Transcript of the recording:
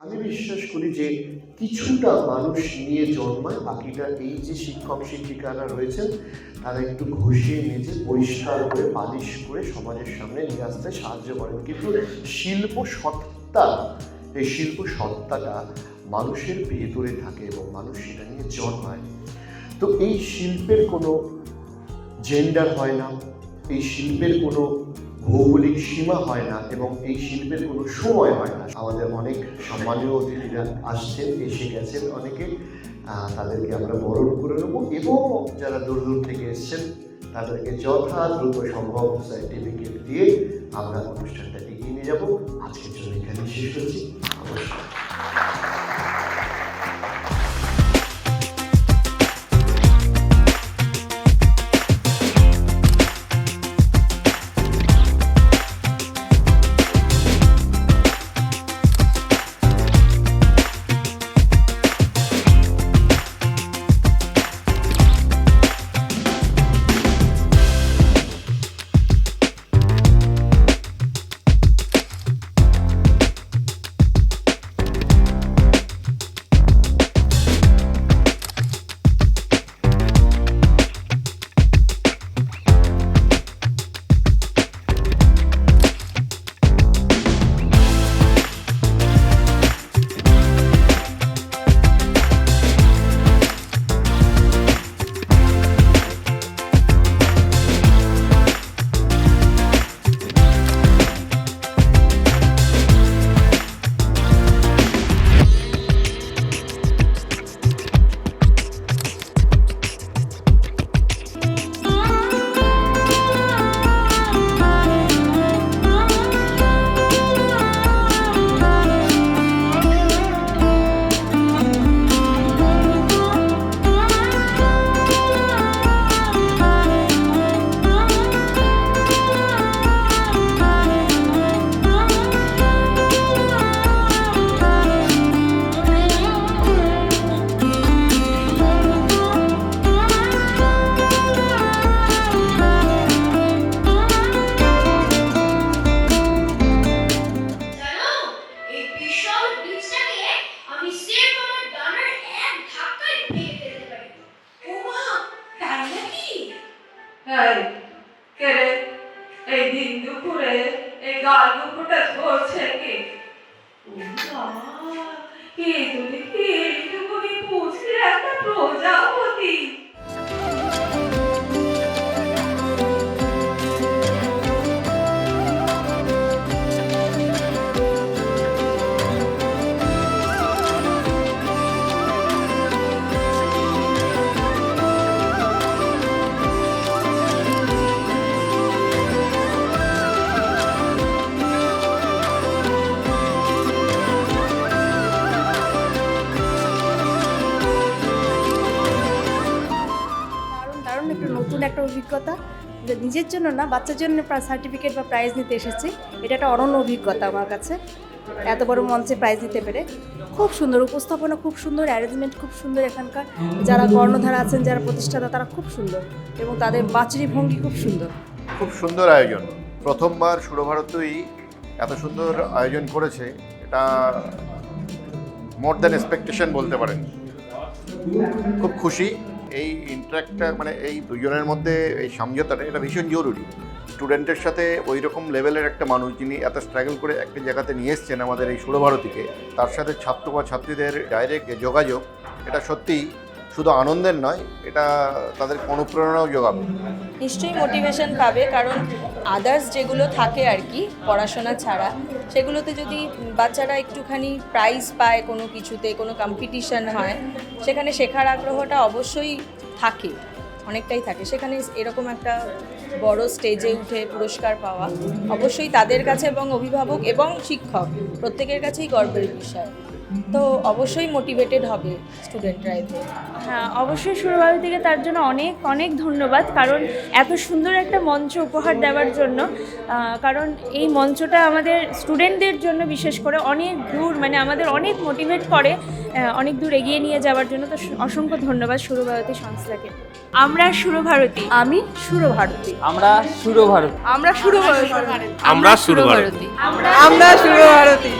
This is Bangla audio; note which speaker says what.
Speaker 1: বিশ্বাস করি যে কিছুটা মানুষ নিয়ে জন্মায়, বাকিটা এই যে শিক্ষক, শিক্ষিকারা রয়েছেন, তারা একটু ঘষিয়ে মেজে পরিষ্কার করে, পালিশ করে সমাজের সামনে নিয়ে আসতে সাহায্য করেন। কিন্তু শিল্প সত্তা, এই শিল্প সত্তাটা মানুষের ভেতরে থাকে এবং মানুষ সেটা নিয়ে জন্মায়। তো এই শিল্পের কোনো জেন্ডার হয় না, এই শিল্পের কোনো ভৌগোলিক সীমা হয় না এবং এই শিল্পের কোনো সময় হয় না। আমাদের অনেক সম্মানীয় অতিথিরা আসছেন, এসে গেছেন অনেকে। তাদেরকে আমরা বরণ করে নেব এবং যারা দূর দূর থেকে এসছেন, তাদেরকে যথা দ্রুত সম্ভব সার্টিফিকেট দিয়ে আমরা অনুষ্ঠানটা এগিয়ে নিয়ে যাব। আজকের জন্য এখানে শেষ করছি।
Speaker 2: এই
Speaker 3: কে রে এই দিন দুপুরে এই গাল দুপুরটা ধরছে কি? কি তুমি কি
Speaker 4: নতুন একটা অভিজ্ঞতা। নিজের জন্য না, বাচ্চার জন্য সার্টিফিকেট বা প্রাইজ নিতে এসেছি। এটা একটা অনন্য অভিজ্ঞতা আমার কাছে। এত বড় মঞ্চে প্রাইজ নিতে পেরে। খুব সুন্দর উপস্থাপনা, খুব সুন্দর অ্যারেঞ্জমেন্ট খুব সুন্দর এখানকার। যারা কর্ণধারা আছেন, যারা প্রতিষ্ঠাতা, তারা খুব সুন্দর এবং তাদের বাচরি ভঙ্গি খুব সুন্দর।
Speaker 1: খুব সুন্দর আয়োজন। প্রথমবার সুরভারতই এত সুন্দর আয়োজন করেছে, এটা মোর দ্যান এক্সপেকটেশন বলতে পারেন। খুব খুশি। এই ইন্টারাক্টটা মানে এই দুজনের মধ্যে এই সমঝোতাটা, এটা ভীষণ জরুরি। স্টুডেন্টের সাথে ওই রকম লেভেলের একটা মানুষ যিনি এত স্ট্রাগল করে একটা জায়গাতে নিয়ে এসছেন আমাদের এই সুরভারতীকে তার সাথে ছাত্র বা ছাত্রীদের ডাইরেক্ট যোগাযোগ, এটা সত্যিই শুধু আনন্দের নয়, এটা তাদের অনুপ্রেরণাও যোগাবে।
Speaker 5: নিশ্চয়ই মোটিভেশন পাবে, কারণ আদার্স যেগুলো থাকে আর কি, পড়াশোনা ছাড়া, সেগুলোতে যদি বাচ্চারা একটুখানি প্রাইজ পায় কোনো কিছুতে, কোনো কম্পিটিশন হয়, সেখানে শেখার আগ্রহটা অবশ্যই থাকে, অনেকটাই থাকে। সেখানে এরকম একটা বড় স্টেজে উঠে পুরস্কার পাওয়া, অবশ্যই তাদের কাছে এবং অভিভাবক এবং শিক্ষক, প্রত্যেকের কাছেই গর্বের বিষয়। তো অবশ্যই মোটিভেটেড হবে স্টুডেন্টরা এতে
Speaker 6: হ্যাঁ অবশ্যই সুরভারতীকে তার জন্য অনেক অনেক ধন্যবাদ। কারণ এত সুন্দর একটা মঞ্চ উপহার দেওয়ার জন্য কারণ এই মঞ্চটা আমাদের স্টুডেন্টদের জন্য বিশেষ করে অনেক দূর মানে আমাদের অনেক মোটিভেট করে অনেক দূর এগিয়ে নিয়ে যাওয়ার জন্য। তো অসংখ্য ধন্যবাদ সুরভারতী সংস্থাকে। আমরা সুরভারতী।
Speaker 4: আমি সুরভারতী।
Speaker 7: আমরা সুরভারত।
Speaker 4: আমরা সুরভারতী।
Speaker 8: আমরা সুরভারতী।
Speaker 4: আমরা সুরভারতী।